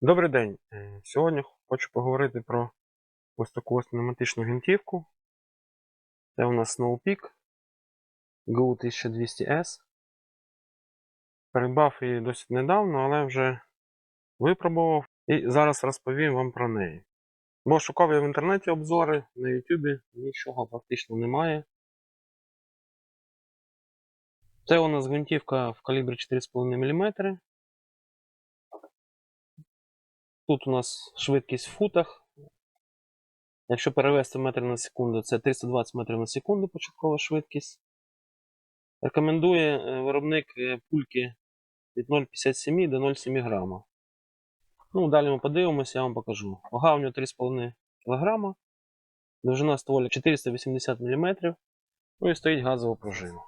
Добрий день. Е, Сьогодні хочу поговорити про ось таку ось пневматичну гвинтівку. Це у нас Snowpeak GO 1200S. Придбав її досить недавно, але вже випробував і зараз розповім вам про неї. Бо шукав я в інтернеті обзори на YouTube, нічого практично немає. Це у нас гвинтівка в калібрі 4,5 мм. Тут у нас швидкість в футах. Якщо перевести метри на секунду, це 320 метрів на секунду початкова швидкість. Рекомендує е, виробник е, пульки від 0,57 до 0,7 грама. Ну, далі ми подивимося, я вам покажу. Вага у нього 3,5 кг, довжина стволя 480 мм, ну і стоїть газова пружина.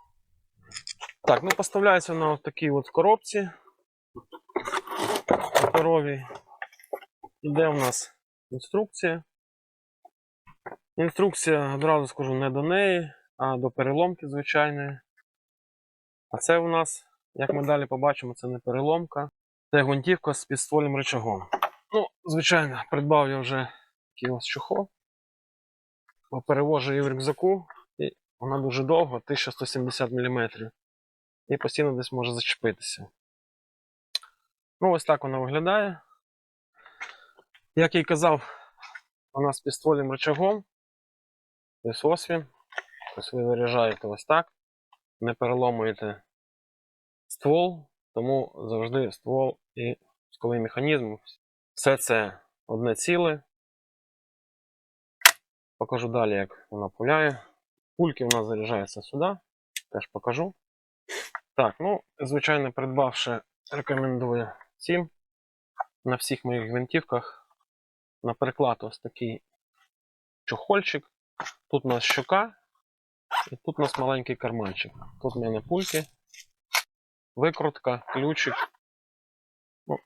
Так, ну поставляється вона в такій от коробці паперовій. Іде у нас інструкція. Інструкція, одразу скажу, не до неї, а до переломки звичайної. А це у нас, як ми далі побачимо, це не переломка. Це гвинтівка з підствольним рычагом. Ну, звичайно, придбав я вже такий ось чохол. Перевожу її в рюкзаку, і вона дуже довга, 1170 мм. І постійно десь може зачепитися. Ну, ось так вона виглядає. Як я й казав, вона з підствольним рычагом. Ось він. Ви заряджаєте ось так. Не переломуєте ствол, тому завжди ствол і пусковий механізм. Все це одне ціле. Покажу далі, як вона пуляє. Пульки у нас заряджаються сюди. Теж покажу. Так, ну, звичайно, придбавши, рекомендую всім на всіх моїх гвинтівках на приклад ось такий чохольчик. Тут у нас щока, і тут у нас маленький карманчик. Тут в мене пульки, викрутка, ключик. Ну,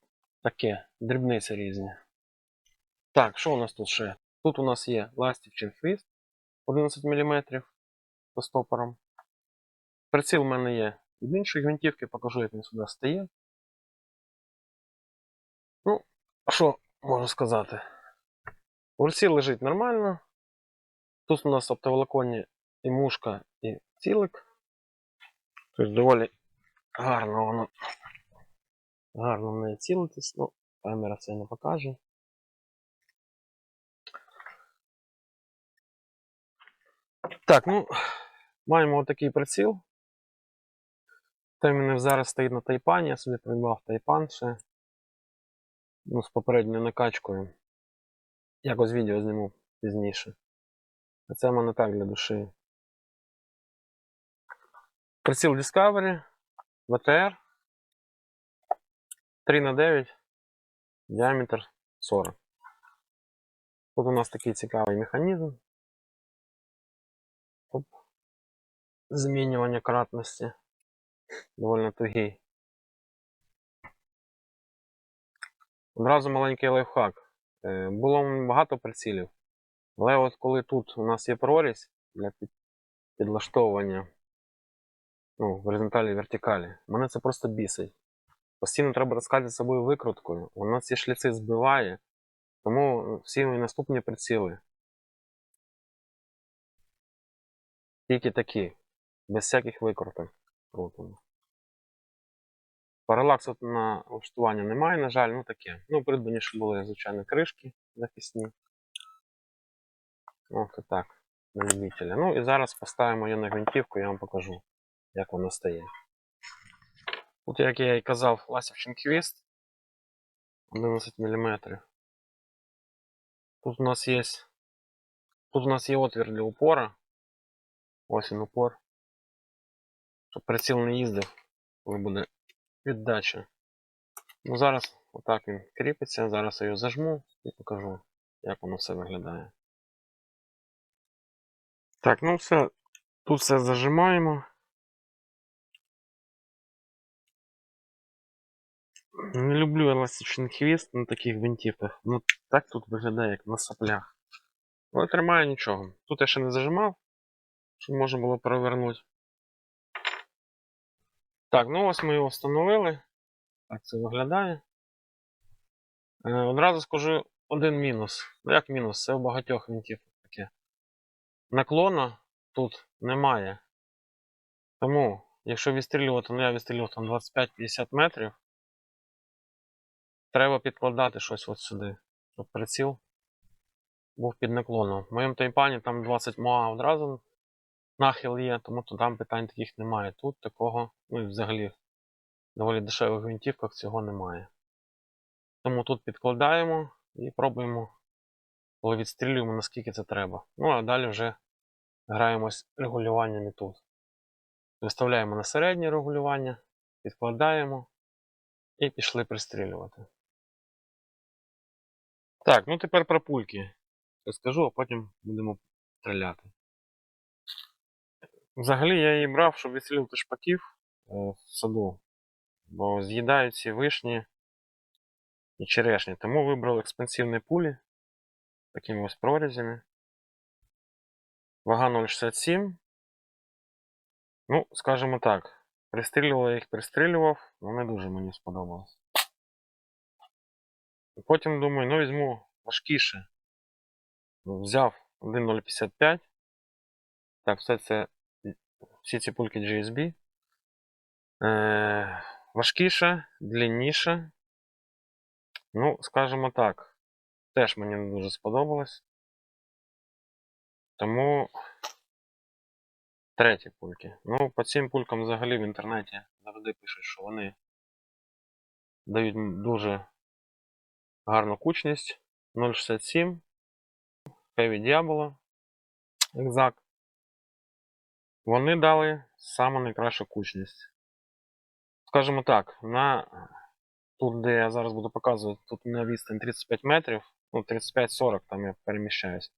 таке, дрібниці різні. Так, що у нас тут ще? Тут у нас є ластівчин хвіст 11 мм по стопором. Приціл у мене є від іншої гвинтівки, покажу, як він сюди стає. Ну, що можу сказати? Урці лежить нормально. Тут у нас оптоволоконні і мушка, і цілик. Тобто доволі гарно воно. Гарно в неї цілитись, ну, камера це не покаже. Так, ну, маємо отакий приціл. Той в мене зараз стоїть на тайпані, я собі придбав тайпан ще. Ну, з попередньою накачкою. Якось відео зніму пізніше. А це в мене так для душі. Приціл Discovery, VTR 3х9, діаметр 40. Тут у нас такий цікавий механізм. Оп. Змінювання кратності. Довольно тугий. Одразу маленький лайфхак. Е, Було багато прицілів. Але от коли тут у нас є прорізь для підлаштовування ну, в горизонталі і вертикалі, мене це просто бісить. Постійно треба таскати з собою викруткою. Воно ці шліци збиває. Тому всі мої наступні приціли. Тільки такі, без всяких викруток. Паралаксу на влаштування немає, на жаль, ну таке. Ну, придбані, що були, звичайно, кришки захисні. Ось так, на любителя. Ну і зараз поставимо її на гвинтівку, я вам покажу, як воно стає. Тут, як я і казав, ласівчин хвіст 11 мм. Тут у нас є. Тут у нас є отвір для упора. Ось він упор. Щоб приціл не їздив, коли буде віддача. Ну зараз отак він кріпиться. Зараз я його зажму і покажу, як воно все виглядає. Так, ну все. Тут все зажимаємо. Не люблю еластичний хвіст на таких гвинтівках. Ну так тут виглядає, як на соплях. Але тримає нічого. Тут я ще не зажимав, щоб можна було перевернути. Так, ну ось ми його встановили. Так це виглядає. Е, Одразу скажу один мінус. Ну як мінус? Це у багатьох гвинтівках таке. Наклона тут немає. Тому, якщо відстрілювати, ну я відстрілював там 25-50 метрів, треба підкладати щось от сюди, щоб приціл був під наклоном. В моєму тайпані там 20 МОА одразу нахил є, тому то там питань таких немає. Тут такого, ну і взагалі в доволі дешевих гвинтівках цього немає. Тому тут підкладаємо і пробуємо, коли відстрілюємо, наскільки це треба. Ну а далі вже граємось регулюваннями тут. Виставляємо на середнє регулювання, підкладаємо і пішли пристрілювати. Так, ну тепер про пульки. Розкажу, а потім будемо стріляти. Взагалі я її брав, щоб відстрілювати шпаків е, в саду, бо з'їдають ці вишні і черешні. Тому вибрав експансивні пулі такими ось прорізями. Вага 0,67. Ну, скажімо так, пристрілював я їх пристрілював, але не дуже мені сподобалось. Потім думаю, ну візьму важкіше. Взяв 1.055. Так, все це всі ці пульки GSB. Е, важкіше, длинніше. Ну, скажімо так, теж мені не дуже сподобалось. Тому треті пульки. Ну, по цим пулькам взагалі в інтернеті завжди пишуть, що вони дають дуже гарну кучність. 0,67. Heavy Diablo. Exact. Вони дали саме найкращу кучність. Скажімо так, на тут, де я зараз буду показувати, тут на відстань 35 метрів, ну 35-40 там я переміщаюсь.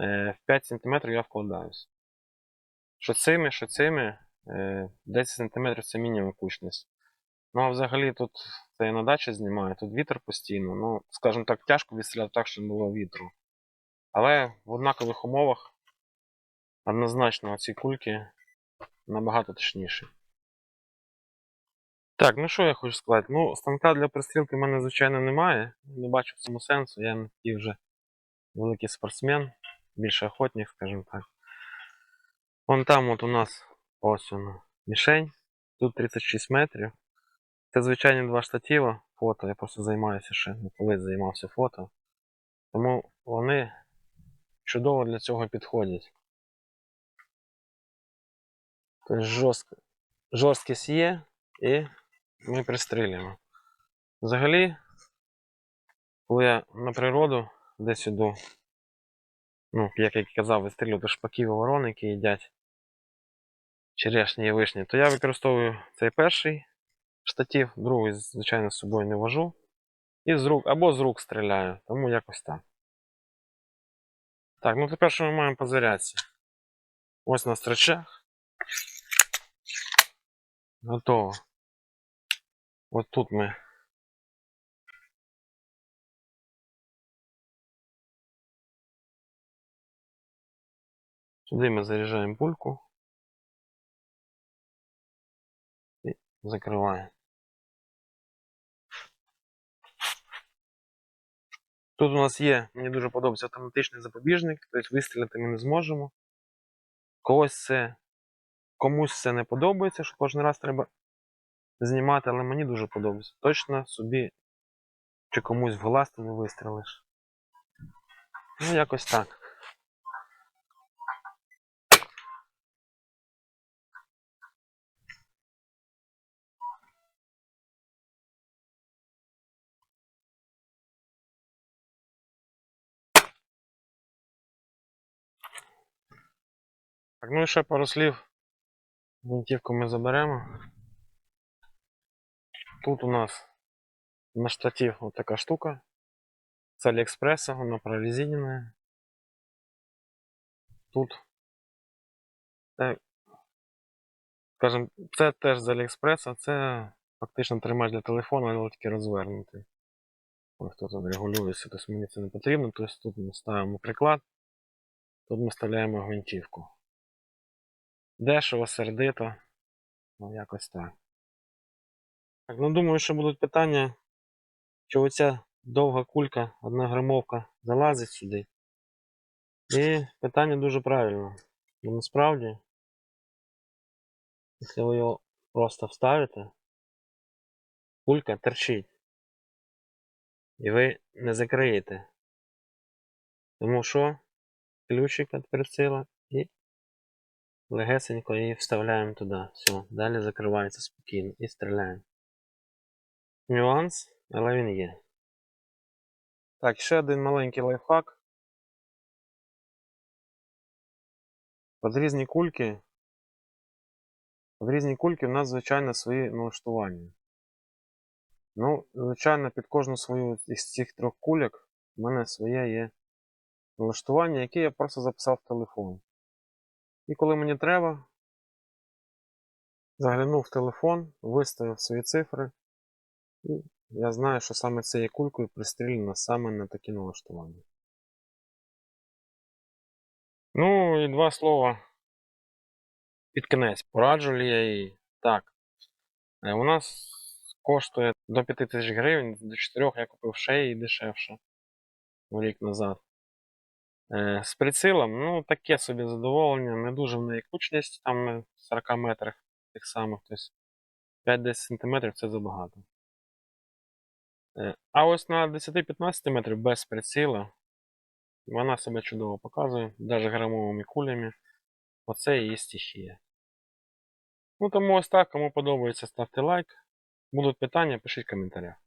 Е, В 5 см я вкладаюсь. Що цими, що цими, е, 10 см це мінімум кучність. Ну а взагалі тут це я на дачі знімаю, тут вітер постійно. Ну, скажімо так, тяжко відстріляти так, щоб не було вітру. Але в однакових умовах однозначно ці кульки набагато точніші. Так, ну що я хочу сказати? Ну, станка для пристрілки в мене, звичайно, немає. Не бачу в цьому сенсу. Я не такий вже великий спортсмен, більше охотник, скажімо так. Вон там от у нас ось вона мішень. Тут 36 метрів. Це звичайні два штатива фото. Я просто займаюся ще, ну, колись займався фото. Тому вони чудово для цього підходять. Жорстко, жорсткість є і ми пристрілюємо. Взагалі, коли я на природу десь іду, ну, як я казав, вистрілювати шпаків і ворони, які їдять черешні і вишні, то я використовую цей перший штатив, другий, звичайно, з собою не вожу. І з рук, або з рук стріляю, тому якось так. Так, ну тепер що ми маємо по зарядці? Ось на строчах. Готово. От тут ми. Сюди ми заряджаємо пульку. І закриваємо. Тут у нас є, мені дуже подобається автоматичний запобіжник, тобто вистрілити ми не зможемо. Когось це, комусь це не подобається, що кожен раз треба знімати, але мені дуже подобається. Точно собі чи комусь в глаз ти не вистрілиш. Ну, якось так. Так, ну і ще пару слів. Гвинтівку ми заберемо. Тут у нас на штатив вот штука. С Алиэкспресса, она прорезиненная. Тут, е, скажем, це теж з Аліекспреса, це фактично тримач для телефону, але тільки розвернутий. Ось тут регулюється, тобто мені це не потрібно. Тобто тут ми ставимо приклад, тут ми вставляємо гвинтівку. Дешево, сердито, ну якось так. Так, ну думаю, що будуть питання, чи оця довга кулька, одна грамовка залазить сюди. І питання дуже правильно. Бо насправді, якщо ви його просто вставите, кулька торчить. І ви не закриєте. Тому що ключик від прицела і легесенько її вставляємо туди. Все, далі закривається спокійно і стріляємо. Нюанс, але він є. Так, ще один маленький лайфхак. Під різні кульки. Під різні кульки в нас, звичайно, свої налаштування. Ну, звичайно, під кожну свою із цих трьох кульок в мене своє є налаштування, яке я просто записав в телефон. І коли мені треба, заглянув в телефон, виставив свої цифри, і я знаю, що саме цією кулькою пристрілено саме на такі налаштування. Ну і два слова під кінець. Пораджу я її? Так. Е, У нас коштує до 5 тисяч гривень, до 4 я купив ще її дешевше рік назад. Е, З прицілом, ну, таке собі задоволення, не дуже в неї кучність, там на 40 метрах тих самих, тобто 5-10 см це забагато. Е, А ось на 10-15 метрів без приціла вона себе чудово показує, навіть грамовими кулями. Оце її стихія. Ну тому ось так, кому подобається, ставте лайк. Будуть питання, пишіть в коментарях.